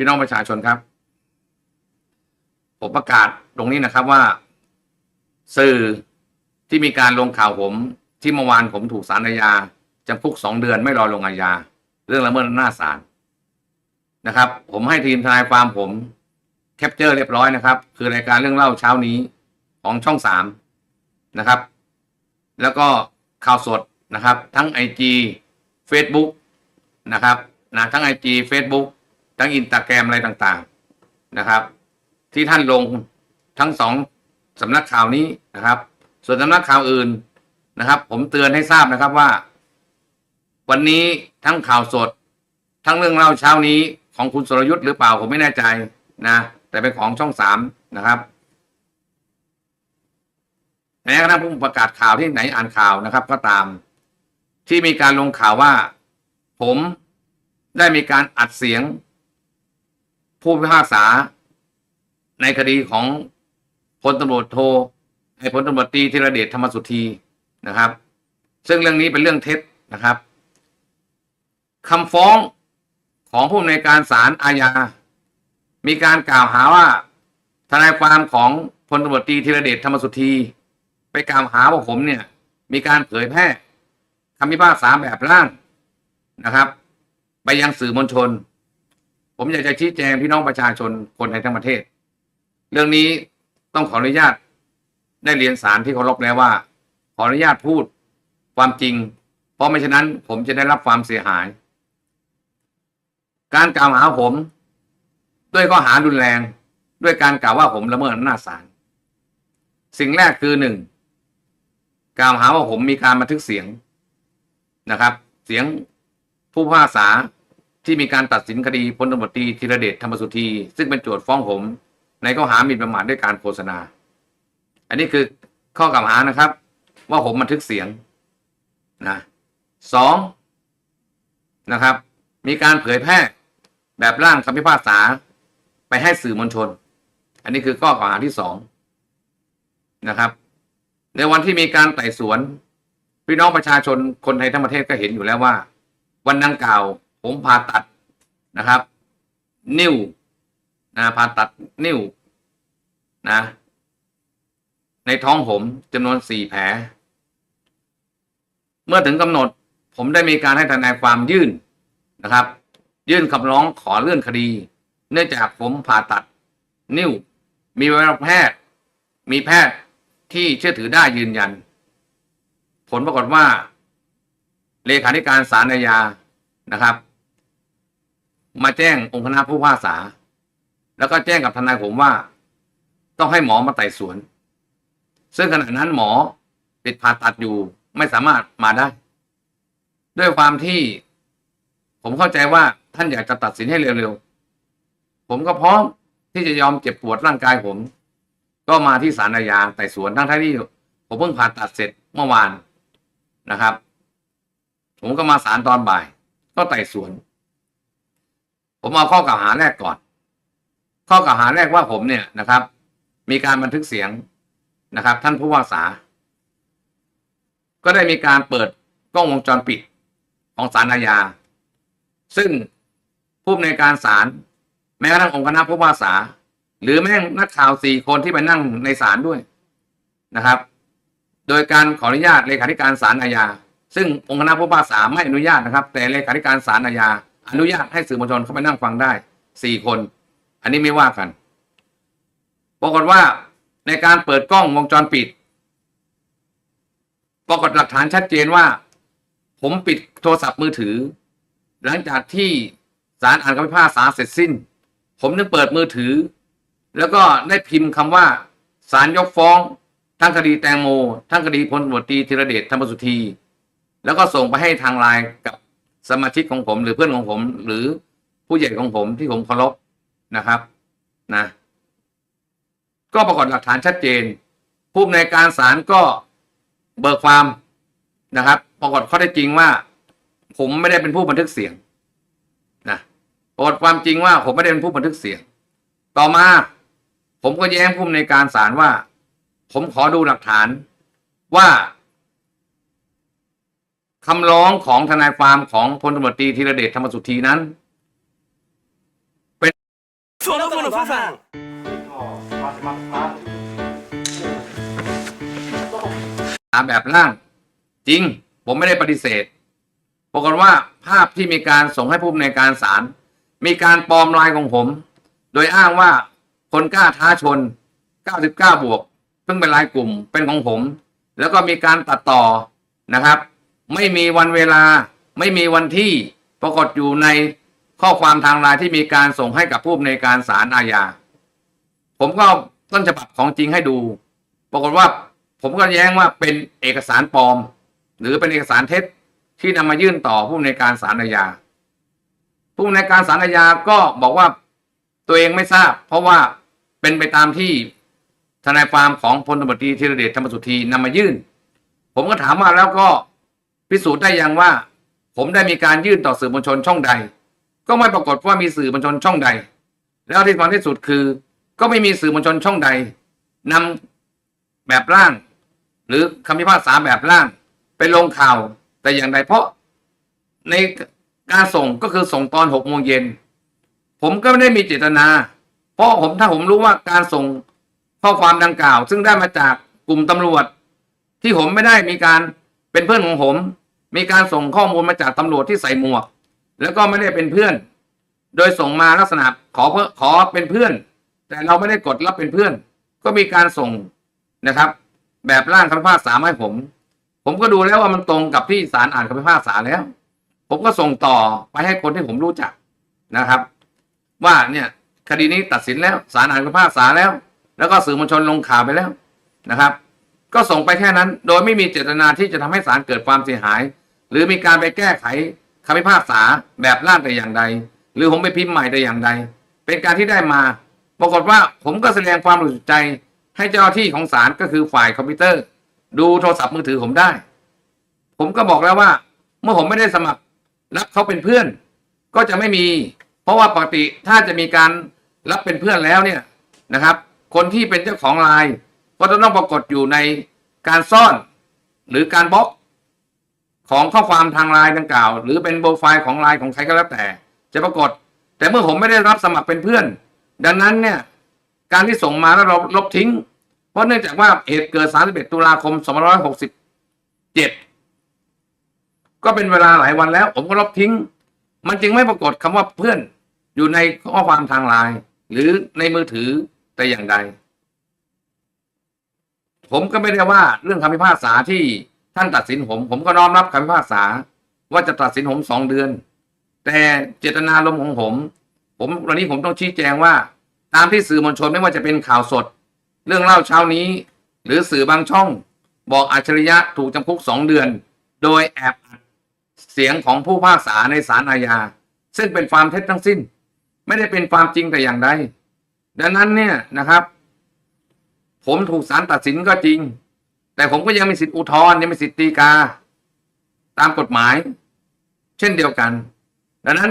พี่น้องประชาชนครับ ผมประกาศตรงนี้นะครับว่า สื่อที่มีการลงข่าวผมที่เมื่อวานผมถูกสารอาญาจำคุกสองเดือนไม่รอลงอาญาเรื่องละเมิดอำนาจศาลนะครับ ผมให้ทีมทนายความผมแคปเจอร์เรียบร้อยนะครับ คือรายการเรื่องเล่าเช้านี้ของช่องสามนะครับ แล้วก็ข่าวสดนะครับ ทั้ง IG Facebook นะครับนะทั้ง IG Facebook ทั้งอินตาแกรมอะไรต่างๆนะครับ ที่ท่านลงทั้งสองสำนักข่าวนี้นะครับ ส่วนสำนักข่าวอื่นนะครับ ผมเตือนให้ทราบนะครับว่า วันนี้ทั้งข่าวสด ทั้งเรื่องเล่าเช้านี้ของคุณสรยุทธ์หรือเปล่าผมไม่แน่ใจนะ แต่เป็นของช่องสามนะครับแม้กระทั่งผู้ประกาศข่าวที่ไหนอ่านข่าวนะครับ ก็ตามที่มีการลงข่าวว่า ผมได้มีการอัดเสียง ผู้พิพากษา ในคดีของพลตำรวจโทไอ้พลตำรวจตีธีรเดชธรรมสุธีนะครับ ซึ่งเรื่องนี้เป็นเรื่องเท็จนะครับคำฟ้องของผู้อำนวยการศาลอาญา มีการกล่าวหาว่าทนายความของพลตำรวจตีธีรเดชธรรมสุธี ไปกล่าวหาว่าผมเนี่ย มีการเผยแพร่คำพิพากษาแบบร่างนะครับ ไปยังสื่อมวลชน ผมอยากจะชี้แจงพี่น้องประชาชนคนไทยทั้งประเทศ เรื่องนี้ต้องขออนุญาตได้เรียนสารที่เคารพแล้วว่า ขออนุญาตพูดความจริง เพราะไม่ฉะนั้นผมจะได้รับความเสียหาย การกล่าวหาผม ด้วยข้อหารุนแรง ด้วยการกล่าวว่าผมละเมิดอำนาจศาลสิ่งแรกคือหนึ่งกล่าวหาว่าผมมีการบันทึกเสียงนะครับ เสียงผู้พิพากษา ที่มีการตัดสินคดีพลตำรวจตรีธีรเดชธรรมสุธี ซึ่งเป็นโจทย์ฟ้องผม ในข้อหาหมิ่นประมาทด้วยการโฆษณา อันนี้คือข้อกล่าวหานะครับ ว่าผมบันทึกเสียงนะสองนะครับ มีการเผยแพร่แบบร่างคำพิพากษาไปให้สื่อมวลชน อันนี้คือข้อกล่าวหาที่สองนะครับ ในวันที่มีการไต่สวน พี่น้องประชาชนคนไทยทั้งประเทศก็เห็นอยู่แล้วว่า วันดังกล่าว ผมผ่าตัดนะครับ นิ้วนะผ่าตัดนิ้วนะ ในท้องผมจำนวนสี่แผล เมื่อถึงกำหนด ผมได้มีการให้ทนายความยื่นนะครับ ยื่นคำร้องขอเลื่อนคดี เนื่องจากผมผ่าตัดนิ้ว มีใบรับแพทย์ มีแพทย์ที่เชื่อถือได้ยืนยัน ผลปรากฏว่า เลขาธิการศาลอาญานะครับ มาแจ้งองค์คณะผู้พิพากษาแล้วก็แจ้งกับทนายผมว่า ต้องให้หมอมาไต่สวน ซึ่งขณะนั้นหมอติดผ่าตัดอยู่ไม่สามารถมาได้ ด้วยความที่ผมเข้าใจว่าท่านอยากจะตัดสินให้เร็วๆ ผมก็พร้อมที่จะยอมเจ็บปวดร่างกายผม ก็มาที่ศาลอาญาไต่สวนทั้งที่ผมเพิ่งผ่าตัดเสร็จเมื่อวานนะครับ ผมก็มาศาลตอนบ่าย ก็ไต่สวน ผมเอาข้อกล่าวหาแรกก่อน ข้อกล่าวหาแรกว่าผมเนี่ยนะครับ มีการบันทึกเสียงนะครับ ท่านผู้ว่าษาก็ได้มีการเปิดกล้องวงจรปิดของศาลอาญา ซึ่งผู้อำนวยการศาลแม้กระทั่งองค์คณะผู้ว่าษาหรือแม่งนักข่าวสี่คนที่ไปนั่งในศาลด้วยนะครับ โดยการขออนุญาตเลขาธิการศาลอาญา ซึ่งองค์คณะผู้ว่าษาไม่อนุญาตนะครับ แต่เลขาธิการศาลอาญา อนุญาตให้สื่อมวลชนเข้าไปนั่งฟังได้สี่คน อันนี้ไม่ว่ากันปรากฏว่าในการเปิดกล้องวงจรปิดปรากฏหลักฐานชัดเจนว่า ผมปิดโทรศัพท์มือถือ หลังจากที่ศาลอ่านคำพิพากษาเสร็จสิ้น ผมนึกเปิดมือถือ แล้วก็ได้พิมพ์คำว่าศาลยกฟ้องทั้งคดีแตงโม ทั้งคดีพลตำรวจตรีธีรเดชธรรมสุธี แล้วก็ส่งไปให้ทางไลน์กับ สมาชิกของผมหรือเพื่อนของผม หรือผู้ใหญ่ของผมที่ผมเคารพนะครับนะ ก็ปรากฏหลักฐานชัดเจน ผู้อำนการศาลก็เบิกความนะครับ ปรากฏข้อได้จริงว่า ผมไม่ได้เป็นผู้บันทึกเสียงนะปรากฏความจริงว่าผมไม่ได้เป็นผู้บันทึกเสียง ต่อมา ผมก็แย้งผู้อำนการศาลว่า ผมขอดูหลักฐานว่า คำร้องของทนายความของพลตำรวจตรีธีรเดชธรรมสุธีนั้น เป็นสวนตำรวจผู้ฟังหาแบบร่าง จริง ผมไม่ได้ปฏิเสธปรากฏว่าภาพที่มีการส่งให้ผู้ในการศาลมีการปลอมลายของผม โดยอ้างว่าคนกล้าท้าชน 99 บวกเพิ่งเป็นลายกลุ่มเป็นของผม แล้วก็มีการตัดต่อนะครับ ไม่มีวันเวลา ไม่มีวันที่ปรากฏอยู่ในข้อความทางไลน์ที่มีการส่งให้กับผู้อำนการศาลอาญา ผมก็ต้นฉบับของจริงให้ดู ปรากฏว่าผมก็แย้งว่าเป็นเอกสารปลอม หรือเป็นเอกสารเท็จที่นำมายื่นต่อผู้อำนการศาลอาญา ผู้อำนการศาลอาญาก็บอกว่าตัวเองไม่ทราบ เพราะว่าเป็นไปตามที่ทนายความของพลตำรวจตรีธีรเดชธรรมสุธีนำมายื่น ผมก็ถามว่าแล้วก็ พิสูจน์ได้ยังว่า ผมได้มีการยื่นต่อสื่อมวลชนช่องใด ก็ไม่ปรากฏว่ามีสื่อมวลชนช่องใด แล้วที่สำคัญที่สุดคือ ก็ไม่มีสื่อมวลชนช่องใดนำแบบร่าง หรือคำพิพากษาแบบร่าง ไปลงข่าวแต่อย่างใดเพราะในการส่งก็คือส่งตอนหกโมงเย็นผมก็ไม่ได้มีเจตนา เพราะผมถ้าผมรู้ว่าการส่งข้อความดังกล่าว ซึ่งได้มาจากกลุ่มตำรวจ ที่ผมไม่ได้มีการเป็นเพื่อนของผม มีการส่งข้อมูลมาจากตำรวจที่ใส่หมวก แล้วก็ไม่ได้เป็นเพื่อน โดยส่งมาลักษณะขอเพื่อขอเป็นเพื่อน แต่เราไม่ได้กดรับเป็นเพื่อน ก็มีการส่งนะครับ แบบร่างคำพิพากษาให้ผม ผมก็ดูแล้วว่ามันตรงกับที่ศาลอ่านคำพิพากษาแล้ว ผมก็ส่งต่อไปให้คนที่ผมรู้จักนะครับ ว่าเนี่ยคดีนี้ตัดสินแล้วศาลอ่านคำพิพากษาแล้ว แล้วก็สื่อมวลชนลงข่าวไปแล้วนะครับ ก็ส่งไปแค่นั้น โดยไม่มีเจตนาที่จะทำให้ศาลเกิดความเสียหาย หรือมีการไปแก้ไขคำพิพากษาแบบร่างแต่อย่างใด หรือผมไปพิมพ์ใหม่แต่อย่างใด เป็นการที่ได้มา ปรากฏว่าผมก็แสดงความบริสุทธิ์ใจ ให้เจ้าหน้าที่ของศาลก็คือฝ่ายคอมพิวเตอร์ ดูโทรศัพท์มือถือผมได้ ผมก็บอกแล้วว่า เมื่อผมไม่ได้สมัครรับเขาเป็นเพื่อน ก็จะไม่มี เพราะว่าปกติถ้าจะมีการรับเป็นเพื่อนแล้วเนี่ยนะครับ คนที่เป็นเจ้าของไลน์ ก็จะต้องปรากฏอยู่ในการซ่อนหรือการบล็อกของข้อความทางไลน์ดังกล่าว หรือเป็นโปรไฟล์ของไลน์ของใครก็แล้วแต่ จะปรากฏ แต่เมื่อผมไม่ได้รับสมัครเป็นเพื่อน ดังนั้นเนี่ยการที่ส่งมาแล้วเราลบทิ้ง เพราะเนื่องจากว่าเหตุเกิด 31 ตุลาคม 2567 ก็เป็นเวลาหลายวันแล้ว ผมก็ลบทิ้ง มันจึงไม่ปรากฏคำว่าเพื่อนอยู่ในข้อความทางไลน์หรือในมือถือแต่อย่างใด ผมก็ไม่ได้ว่าเรื่องคำพิพากษาที่ท่านตัดสินผม ผมก็น้อมรับคำพิพากษา ว่าจะตัดสินผมสองเดือน แต่เจตนารมณ์ของผม ผมวันนี้ผมต้องชี้แจงว่า ตามที่สื่อมวลชนไม่ว่าจะเป็นข่าวสด เรื่องเล่าเช้านี้ หรือสื่อบางช่อง บอกอัจฉริยะถูกจำคุกสองเดือน โดยแอบเสียงของผู้พิพากษาในศาลอาญาซึ่งเป็นความเท็จทั้งสิ้น ไม่ได้เป็นความจริงแต่อย่างใดดังนั้นเนี่ยนะครับ ผมถูกศาลตัดสินก็จริง แต่ผมก็ยังมีสิทธิอุทธรณ์ยังมีสิทธิฎีกา ตามกฎหมาย เช่นเดียวกัน ดังนั้น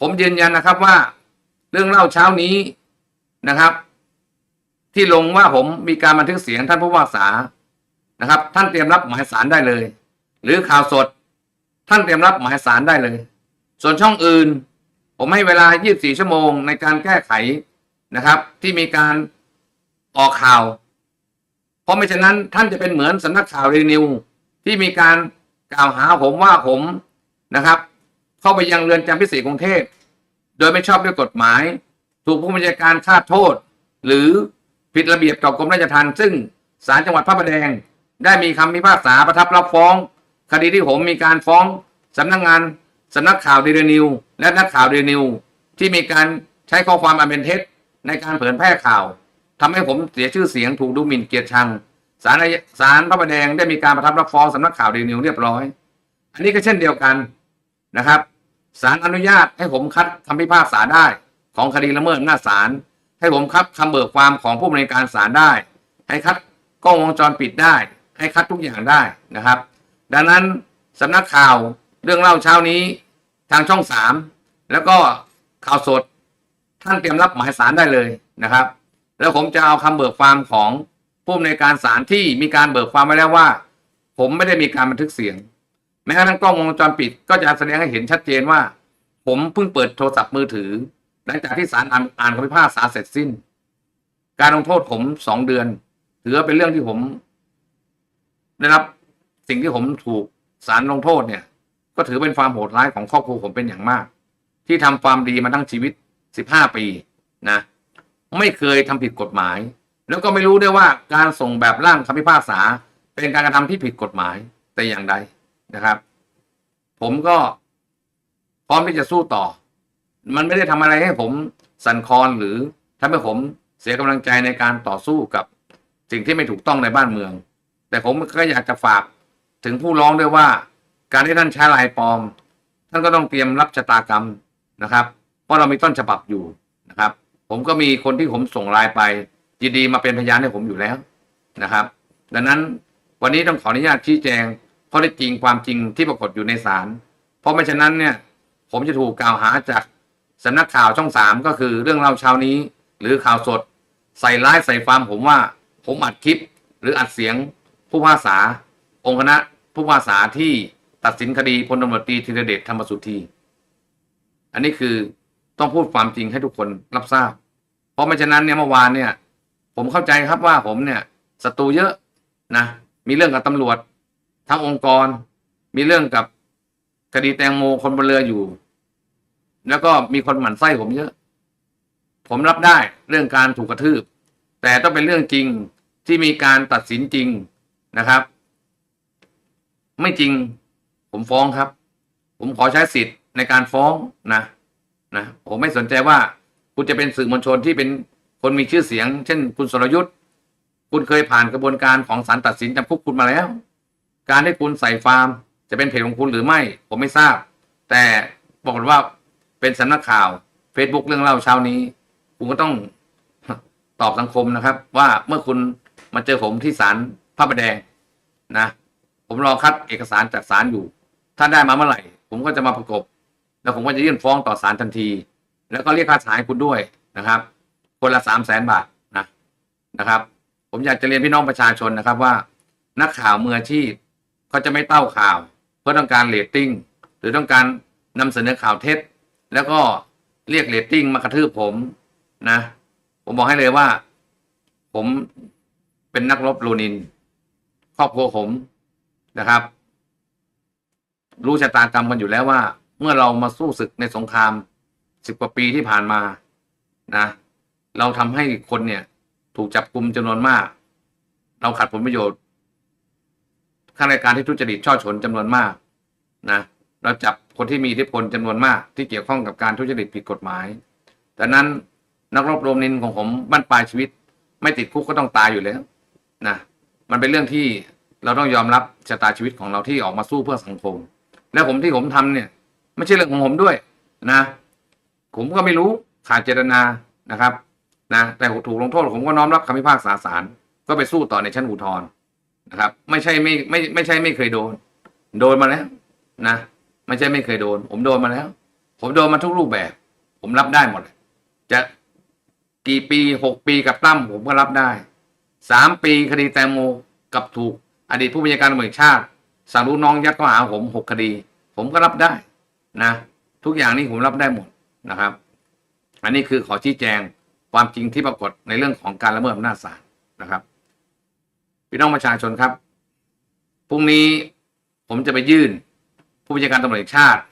ผมยืนยันนะครับว่า เรื่องเล่าเช้านี้นะครับ ที่ลงว่าผมมีการบันทึกเสียงท่านผู้ว่าษานะครับ ท่านเตรียมรับหมายสารได้เลย หรือข่าวสด ท่านเตรียมรับหมายสารได้เลย ส่วนช่องอื่น ผมให้เวลา 24 ชั่วโมงในการแก้ไขนะครับ ที่มีการ ออกข่าว เพราะไม่ฉะนั้นท่านจะเป็นเหมือนสำนักข่าวเรนิว ที่มีการกล่าวหาผมว่าผมนะครับ เข้าไปยังเรือนจำพิเศษกรุงเทพโดยไม่ชอบด้วยกฎหมาย ถูกผู้บัญชาการคาดโทษ หรือผิดระเบียบต่อกรมราชทัณฑ์ซึ่งศาลจังหวัดพระประแดง ได้มีคำพิพากษาประทับรับฟ้อง คดีที่ผมมีการฟ้องสำนักงานสำนักข่าวเดลนิวและนักข่าวเดลนิวที่มีการใช้ข้อความอันเป็นเท็จในการเผยแพร่ข่าว ทำให้ผมเสียชื่อเสียงถูกดูหมิ่นเกียรติชังศาลอาญาศาลพระประแดงได้มีการประทับรับฟ้องสำนักข่าวเดลนิวเรียบร้อย อันนี้ก็เช่นเดียวกันนะครับศาลอนุญาตให้ผมคัดคำพิพากษาได้ ของคดีละเมิดอำนาจศาลให้ผมคัดคำเบิกความของผู้บริการศาลได้ ให้คัดกล้องวงจรปิดได้ ให้คัดทุกอย่างได้นะครับ ดังนั้นสำนักข่าวเรื่องเล่าเช้านี้ทางช่องสามแล้วก็ข่าวสดท่านเตรียมรับหมายสารได้เลยนะครับ แล้วผมจะเอาคำเบิกความของผู้ในวยการศาลที่มีการเบิกความไว้แล้วว่า ผมไม่ได้มีการบันทึกเสียง แม้กระทั่งกล้องวงจรปิดก็จะแสดงให้เห็นชัดเจนว่า ผมเพิ่งเปิดโทรศัพท์มือถือ หลังจากที่ศาลอ่านคำพิพากษาเสร็จสิ้น การลงโทษผมสองเดือน ถือว่าเป็นเรื่องที่ผม ได้รับสิ่งที่ผมถูกศาลลงโทษเนี่ย ก็ถือเป็นความโหดร้ายของครอบครัวผมเป็นอย่างมาก ที่ทำความดีมาทั้งชีวิตสิบห้าปีนะ ไม่เคยทำผิดกฎหมาย แล้วก็ไม่รู้ด้วยว่าการส่งแบบร่างคำพิพากษา เป็นการกระทำที่ผิดกฎหมายแต่อย่างใดนะครับ ผมก็พร้อมที่จะสู้ต่อ มันไม่ได้ทำอะไรให้ผมสั่นคลอนหรือทำให้ผมเสียกำลังใจในการต่อสู้กับสิ่งที่ไม่ถูกต้องในบ้านเมือง แต่ผมก็อยากจะฝากถึงผู้ร้องด้วยว่า การที่ท่านใช้ลายปลอม ท่านก็ต้องเตรียมรับชะตากรรมนะครับ เพราะเรามีต้นฉบับอยู่นะครับ ผมก็มีคนที่ผมส่งไลายไปยินดีมาเป็นพยานให้ผมอยู่แล้วนะครับ ดังนั้นวันนี้ต้องขออนุญาตชี้แจงข้อเท็จจริงความจริงที่ปรากฏอยู่ในศาลเพราะไม่ฉะนั้นเนี่ยผมจะถูกกล่าวหาจากสำนักข่าวช่องสามก็คือเรื่องเล่าเช้านี้ หรือข่าวสด ใส่ร้ายใส่ความผมว่าผมอัดคลิป หรืออัดเสียงผู้พิพากษา องค์คณะผู้พิพากษาที่ตัดสินคดีพลตำรวจตรีธีรเดชธรรมสุธี อันนี้คือต้องพูดความจริงให้ทุกคนรับทราบ เพราะไม่ฉะนั้นเนี่ยเมื่อวานเนี่ย ผมเข้าใจครับว่าผมเนี่ยศัตรูเยอะนะมีเรื่องกับตำรวจ ทั้งองค์กร มีเรื่องกับคดีแตงโมคนบนเรืออยู่ แล้วก็มีคนหมั่นไส้ผมเยอะ ผมรับได้เรื่องการถูกกระทืบ แต่ต้องเป็นเรื่องจริงที่มีการตัดสินจริงนะครับ ไม่จริงผมฟ้องครับ ผมขอใช้สิทธิ์ในการฟ้องนะนะผมไม่สนใจว่า คุณจะเป็นสื่อมวลชนที่เป็นคนมีชื่อเสียง เช่น คุณสรยุทธ์คุณเคยผ่านกระบวนการของศาลตัดสินจำคุกคุณมาแล้ว การให้คุณใส่ฟาร์ม จะเป็นเพจของคุณหรือไม่ ผมไม่ทราบ แต่บอกว่าเป็นสำนักข่าว Facebook เรื่องเล่าเช้านี้ คุณก็ต้องตอบสังคมนะครับ ว่าเมื่อคุณมาเจอผมที่ศาลพระประแดงนะ ผมรอคัดเอกสารจากศาลอยู่ ถ้าได้มาเมื่อไหร่ ผมก็จะมาประกบ แล้วผมก็จะยื่นฟ้องต่อศาลทันที แล้วก็เรียกค่าเสียหายคุณด้วยนะครับ คนละสามแสนบาทนะนะครับ ผมอยากจะเรียนพี่น้องประชาชนนะครับว่า นักข่าวมืออาชีพเขาจะไม่เต้าข่าว เพื่อต้องการเรตติ้งหรือต้องการนำเสนอข่าวเท็จ แล้วก็เรียกเรตติ้งมากระทืบผมนะ ผมบอกให้เลยว่า ผมเป็นนักรบโลนิน ครอบครัวผมนะครับ รู้ชะตากรรมกันอยู่แล้วว่า เมื่อเรามาสู้ศึกในสงคราม สิบกว่าปีที่ผ่านมานะเราทำให้คนเนี่ย ถูกจับกลุ่มจำนวนมาก เราขัดผลประโยชน์ข้าราชการที่ทุจริตช่อฉนจำนวนมากนะเราจับคนที่มีอิทธิพลจำนวนมาก ที่เกี่ยวข้องกับการทุจริตผิดกฎหมายแต่นั้นนักรบโรมนินของผมบั้นปลายชีวิต ไม่ติดคุกก็ต้องตายอยู่แล้วนะมันเป็นเรื่องที่เราต้องยอมรับชะตาชีวิตของเราที่ออกมาสู้เพื่อสังคม แล้วผมที่ผมทำเนี่ย ไม่ใช่เรื่องของผมด้วยนะ ผมก็ไม่รู้ขาดเจตนานะครับนะแต่ถูกลงโทษผมก็น้อมรับคำพิพากษาศาลก็ไปสู้ต่อในชั้นอุทธรณ์นะครับ ไม่ใช่ไม่ไม่ไม่ใช่ไม่เคยโดน โดนมาแล้วนะไม่ใช่ไม่เคยโดน ผมโดนมาแล้ว ผมโดนมาทุกรูปแบบ ผมรับได้หมด จะกี่ปีหกปีกับตั้มผมก็รับได้สามปีคดีแตงโมกับถูกอดีตผู้บัญชาการตำรวจชาติสั่งลูกน้องยัดข้อหาผมหกคดี ผมก็รับได้นะ ทุกอย่างนี้ผมรับได้หมด นะครับ อันนี้คือขอชี้แจงความจริงที่ปรากฏในเรื่องของการละเมิดอำนาจศาลนะครับ พี่น้องประชาชนครับพรุ่งนี้ผมจะไปยื่น ผู้บัญชาการตำรวจแห่งชาติ